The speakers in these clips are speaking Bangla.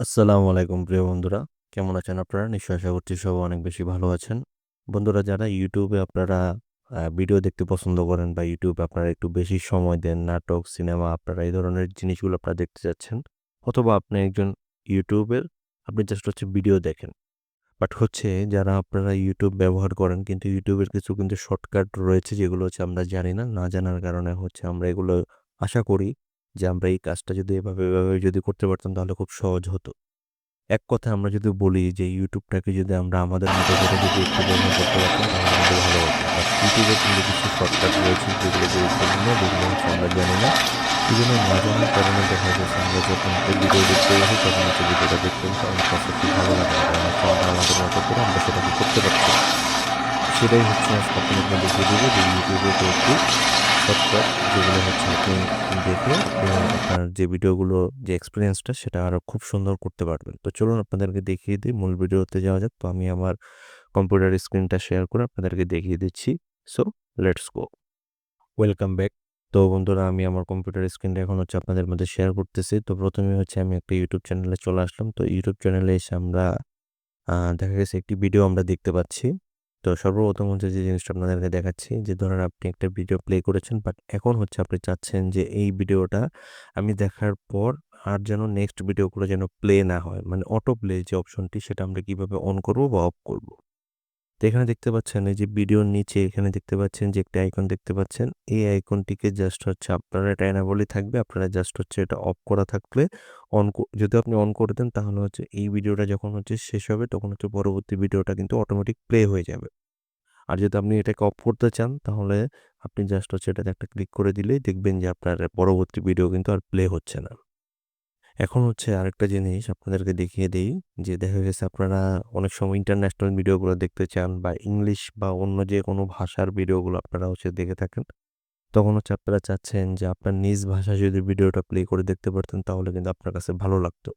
আসসালামু আলাইকুম প্রিয় বন্ধুরা। কেমন আছেন আপনারা? নিশ্চয় আশা করছি সব অনেক বেশি ভালো আছেন। বন্ধুরা, যারা ইউটিউবে আপনারা ভিডিও দেখতে পছন্দ করেন বা ইউটিউবে আপনারা একটু বেশি সময় দেন, নাটক, সিনেমা, আপনারা এই ধরনের জিনিসগুলো আপনারা দেখতে যাচ্ছেন, অথবা আপনি একজন ইউটিউবের, আপনি জাস্ট হচ্ছে ভিডিও দেখেন। বাট হচ্ছে, যারা আপনারা ইউটিউব ব্যবহার করেন, কিন্তু ইউটিউবের কিছু কিন্তু শর্টকাট রয়েছে, যেগুলো হচ্ছে আমরা জানি না। না জানার কারণে হচ্ছে আমরা এগুলো আশা করি যে আমরা এই কাজটা যদি এভাবে এভাবে যদি করতে পারতাম তাহলে খুব সহজ হতো। এক কথায় আমরা যদি বলি যে ইউটিউবটাকে যদি আমরা আমাদের মতো করে যদি একটু ব্যবহার করতে পারতাম তাহলে আমাদের ভালো হতো। বাট ইউটিউবে কিন্তু কিছু শর্টকাট রয়েছে যেগুলো গুরুত্বপূর্ণ, যেগুলো হচ্ছে আমরা জানি না। এই জন্য না জানার কারণে দেখা যাচ্ছে আমরা যখন এই ভিডিও দেখতে আসি তখন হচ্ছে ভিডিওটা দেখতে আমাদের কাছে খুব ভালো লাগে কারণ আমরা আমাদের মতো করে আমরা সেটাকে করতে পারছি সেটাই হচ্ছে আজকে আপনাদের দেখিয়ে দেবো যে ইউটিউবে একটু শর্টকাট যেগুলো হচ্ছে আপনি দেখে আপনার যে ভিডিওগুলো, যে এক্সপিরিয়েন্সটা সেটা আরও খুব সুন্দর করতে পারবেন। তো চলুন আপনাদেরকে দেখিয়ে দিই, মূল ভিডিওতে যাওয়া যাক। তো আমি আমার কম্পিউটার স্ক্রিনটা শেয়ার করে আপনাদেরকে দেখিয়ে দিচ্ছি। So let's go welcome back তো বন্ধুরা, আমি আমার কম্পিউটার স্ক্রিনটা এখন হচ্ছে আপনাদের মধ্যে শেয়ার করতেছি। তো প্রথমে হচ্ছে আমি একটা ইউটিউব চ্যানেলে চলে আসলাম। তো ইউটিউব চ্যানেলে এসে আমরা দেখা গেছে একটি ভিডিও আমরা দেখতে পাচ্ছি। তো সর্বপ্রথম হচ্ছে যে জিনিসটা আপনাদেরকে দেখাচ্ছি যে ধরেন আপনি একটা ভিডিও প্লে করেছেন বাট এখন হচ্ছে আপনি চাচ্ছেন যে এই ভিডিওটা আমি দেখার পর আর যেন নেক্সট ভিডিওগুলো যেন প্লে না হয়। মানে অটো প্লে যে অপশনটি সেটা আমরা কীভাবে অন করব বা অফ করব? এখানে দেখতে পাচ্ছেন, এই যে ভিডিওর নিচে এখানে দেখতে পাচ্ছেন যে একটা আইকন দেখতে পাচ্ছেন। এই আইকনটিকে জাস্ট হচ্ছে আপনারা এটা এনাবলই থাকবে। আপনারা জাস্ট হচ্ছে এটা অফ করা থাকলে অন যদি আপনি অন করে দেন তাহলে হচ্ছে এই ভিডিওটা যখন হচ্ছে শেষ হবে তখন হচ্ছে পরবর্তী ভিডিওটা কিন্তু অটোমেটিক প্লে হয়ে যাবে। আর যদি আপনি এটাকে অফ করতে চান তাহলে আপনি জাস্ট হচ্ছে এটাতে একটা ক্লিক করে দিলেই দেখবেন যে আপনার পরবর্তী ভিডিও কিন্তু আর প্লে হচ্ছে না। এখন হচ্ছে আরেকটা জিনিস আপনাদেরকে দেখিয়ে দেই, যে দেখা গেছে আপনারা অনেক সময় ইন্টারন্যাশনাল ভিডিওগুলো দেখতে চান বা ইংলিশ বা অন্য যে কোনো ভাষার ভিডিওগুলো আপনারা হচ্ছে দেখে থাকেন, তখন হচ্ছে আপনারা চাচ্ছেন যে আপনার নিজ ভাষায় যদি ভিডিওটা প্লে করে দেখতে পারতেন, তাহলে কিন্তু আপনার কাছে ভালো লাগতো।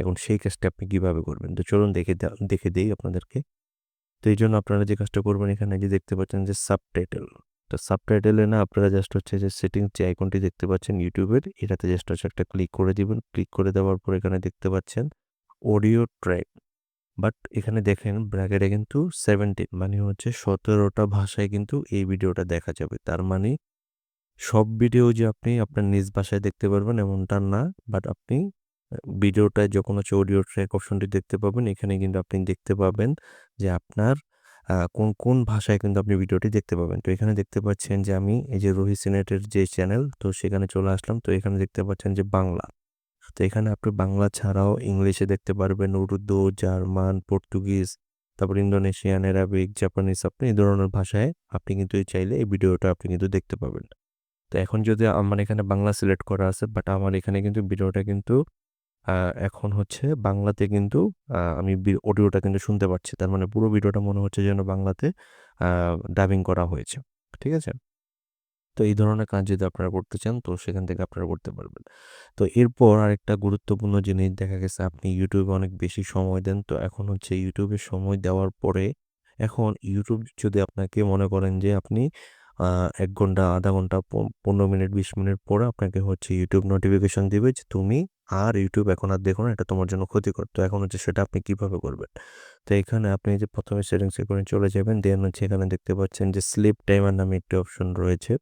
এখন সেই কাজটা আপনি কীভাবে করবেন? তো চলুন দেখে দেখে দিই আপনাদেরকে। তো এই জন্য আপনারা যে কাজটা করবেন এখানে যে দেখতে পাচ্ছেন যে সাবটাইটেল তো সাবটাইটেলে না আপনারা জাস্ট হচ্ছে যে সেটিংস যে আইকনটি দেখতে পাচ্ছেন ইউটিউবের এটাতে জাস্ট হচ্ছে একটা ক্লিক করে দিবেন। ক্লিক করে দেওয়ার পর এখানে দেখতে পাচ্ছেন অডিও ট্র্যাক বাট এখানে দেখেন ব্র্যাকেটে কিন্তু সেভেন্টিন মানে হচ্ছে সতেরোটা ভাষায় কিন্তু এই ভিডিওটা দেখা যাবে। তার মানে সব ভিডিও যে আপনি আপনার নিজ ভাষায় দেখতে পারবেন এমনটা না। বাট আপনি ভিডিওটায় যখন হচ্ছে অডিও ট্র্যাক অপশনটি দেখতে পাবেন, এখানে কিন্তু আপনি দেখতে পাবেন যে আপনার কোন কোন ভাষায় কিন্তু আপনি ভিডিওটি দেখতে পাবেন। তো এখানে দেখতে পাচ্ছেন যে আমি এই যে রোহিত সিনেটের যে চ্যানেল, তো সেখানে চলে আসলাম। তো এখানে দেখতে পাচ্ছেন যে বাংলা। তো এখানে আপনি বাংলা ছাড়াও ইংলিশে দেখতে পারবেন উর্দু, জার্মান, পর্তুগিজ, তারপর ইন্দোনেশিয়ান, অ্যারাবিক, জাপানিজ, আপনি এই ধরনের ভাষায় আপনি কিন্তু চাইলে এই ভিডিওটা আপনি কিন্তু দেখতে পাবেন। তো এখন যদি আমার এখানে বাংলা সিলেক্ট করা আছে, বাট আমার এখানে কিন্তু ভিডিওটা কিন্তু এখন হচ্ছে বাংলাতে কিন্তু আমি অডিওটা কিন্তু শুনতে পাচ্ছি তার মানে পুরো ভিডিওটা মনে হচ্ছে যেন বাংলাতে ডাবিং করা হয়েছে। ঠিক আছে? তো এই ধরনের কাজ যদি আপনারা করতে চান, তো সেখান থেকে আপনারা করতে পারবেন। তো এরপর আরেকটা গুরুত্বপূর্ণ জিনিস দেখা গেছে, আপনি ইউটিউবে অনেক বেশি সময় দেন। তো এখন হচ্ছে ইউটিউবে সময় দেওয়ার পরে, এখন ইউটিউব যদি আপনাকে মনে করেন যে আপনি এক ঘণ্টা, আধা ঘণ্টা পনেরো মিনিট, বিশ মিনিট পরে আপনাকে হচ্ছে ইউটিউব নোটিফিকেশন দিবে যে তুমি আর ইউটিউব এখন আর দেখুন এটা তোমার জন্য ক্ষতিকর। তো এখন হচ্ছে সেটা আপনি কীভাবে করবেন? তো এখানে আপনি যে প্রথমে সেটিংস করে চলে যাবেন দেন হচ্ছে এখানে দেখতে পাচ্ছেন যে স্লিপ টাইমার নামে একটি অপশন রয়েছে।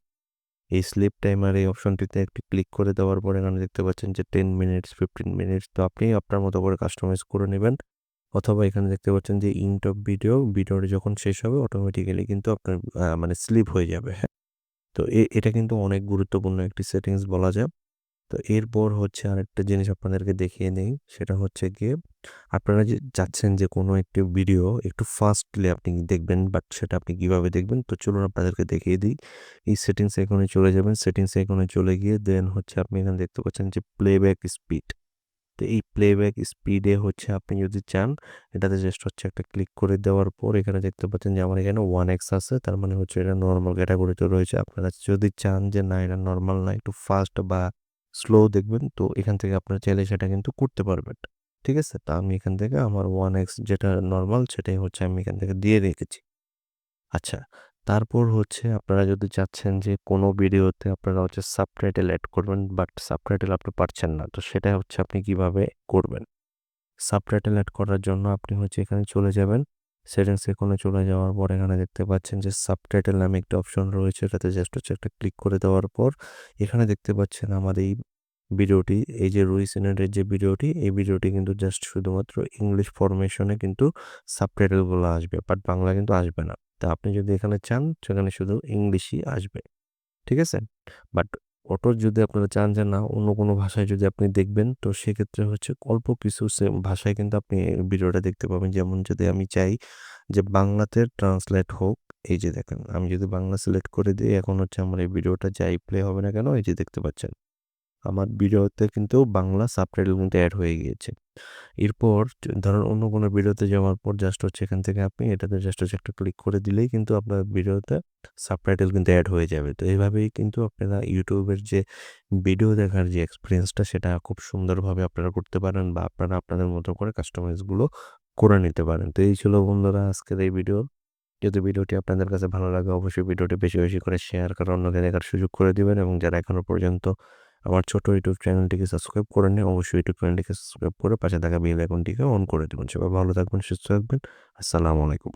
এই স্লিপ টাইমার এই অপশনটিতে একটি ক্লিক করে দেওয়ার পরে এখানে দেখতে পাচ্ছেন যে টেন মিনিটস ফিফটিন মিনিটস তো আপনি আপনার মতো করে কাস্টমাইজ করে নেবেন। অথবা এখানে দেখতে পাচ্ছেন যে ইন্ট অফ ভিডিও ভিডিওটি যখন শেষ হবে অটোমেটিক্যালি কিন্তু আপনার মানে স্লিপ হয়ে যাবে হ্যাঁ? তো এটা কিন্তু অনেক গুরুত্বপূর্ণ একটি সেটিংস বলা যায়। তো এরপর হচ্ছে আরেকটা জিনিস আপনাদেরকে দেখিয়ে নেই সেটা হচ্ছে গিয়ে আপনারা যে চাচ্ছেন যে কোনো একটি ভিডিও একটু ফাস্টলি আপনি দেখবেন বাট সেটা আপনি কীভাবে দেখবেন? তো চলুন আপনাদেরকে দেখিয়ে দিই। এই সেটিংস এখানে চলে যাবেন। সেটিংস এখানে চলে গিয়ে দেন হচ্ছে আপনি এখানে দেখতে পাচ্ছেন যে প্লেব্যাক স্পিড তো এই প্লেব্যাক স্পিডে হচ্ছে আপনি যদি চান, এটাতে জাস্ট হচ্ছে একটা ক্লিক করে দেওয়ার পর এখানে দেখতে পাচ্ছেন যে আমার এখানে ওয়ান এক্স আছে, তার মানে হচ্ছে এটা নর্মাল ক্যাটাগরিতে রয়েছে। আপনারা যদি চান যে না, এটা নর্মাল না, একটু ফাস্ট বা স্লো দেখবেন, তো এখান থেকে আপনারা চাইলে সেটা কিন্তু করতে পারবেন। ঠিক আছে? তা আমি এখান থেকে আমার ওয়ান এক্স যেটা নর্মাল সেটাই হচ্ছে আমি এখান থেকে দিয়ে রেখেছি। আচ্ছা তারপর হচ্ছে আপনারা যদি চাচ্ছেন যে কোনো ভিডিওতে আপনারা হচ্ছে সাবটাইটেল অ্যাড করবেন বাট সাবটাইটেল আপনি পারছেন না, তো সেটা হচ্ছে আপনি কীভাবে করবেন? সাবটাইটেল অ্যাড করার জন্য আপনি হচ্ছে এখানে চলে যাবেন। সেটিংস এখানে চলে যাওয়ার পর এখানে দেখতে পাচ্ছেন যে সাবটাইটেল নামে একটা অপশন রয়েছে। এটাতে জাস্ট হচ্ছে একটা ক্লিক করে দেওয়ার পর এখানে দেখতে পাচ্ছেন আমাদের এই ভিডিওটি, এই যে রুই সিনেটের যে ভিডিওটি, এই ভিডিওটি কিন্তু জাস্ট শুধুমাত্র ইংলিশ ফরমেশনে কিন্তু সাবটাইটেলগুলো আসবে বাট বাংলা কিন্তু আসবে না। তা আপনি যদি এখানে চান, সেখানে শুধু ইংলিশই আসবে। ঠিক আছে? বাট অটো যদি আপনারা চান যে না, অন্য কোনো ভাষায় যদি আপনি দেখবেন, তো সেক্ষেত্রে হচ্ছে অল্প কিছু ভাষায় কিন্তু আপনি ভিডিওটা দেখতে পাবেন। যেমন যদি আমি চাই যে বাংলাতে ট্রান্সলেট হোক, এই যে দেখেন, আমি যদি বাংলা সিলেক্ট করে দিই, এখন হচ্ছে আমার এই ভিডিওটা যাই প্লে হবে না কেন, এই যে দেখতে পাচ্ছেন। আমার ভিডিওতে কিন্তু বাংলা সাবটাইটেল কিন্তু অ্যাড হয়ে গিয়েছে। এরপর ধরুন অন্য কোনো ভিডিওতে যাওয়ার পর জাস্ট হচ্ছে এখান থেকে আপনি এটাতে জাস্ট হচ্ছে একটা ক্লিক করে দিলেই কিন্তু আপনার ভিডিওতে সাবটাইটেল কিন্তু অ্যাড হয়ে যাবে। তো এইভাবেই কিন্তু আপনারা ইউটিউবের যে ভিডিও দেখার যে এক্সপিরিয়েন্সটা সেটা খুব সুন্দরভাবে আপনারা করতে পারেন বা আপনারা আপনাদের মতো করে কাস্টমাইজগুলো করে নিতে পারেন। তো এই ছিল বন্ধুরা আজকের এই ভিডিও যদি ভিডিওটি আপনাদের কাছে ভালো লাগে, অবশ্যই ভিডিওটি বেশি বেশি করে শেয়ার করে অন্যকে দেখার সুযোগ করে দিবেন এবং যারা এখনও পর্যন্ত আমার ছোট ইউটিউব চ্যানেলটিকে সাবস্ক্রাইব করে নিন। অবশ্যই ইউটিউব চ্যানেলটিকে সাবস্ক্রাইব করে পাশে থাকা বেল আইকনটিকে অন করে দেবেন। সবাই ভালো থাকবেন, সুস্থ থাকবেন। আসসালামু আলাইকুম।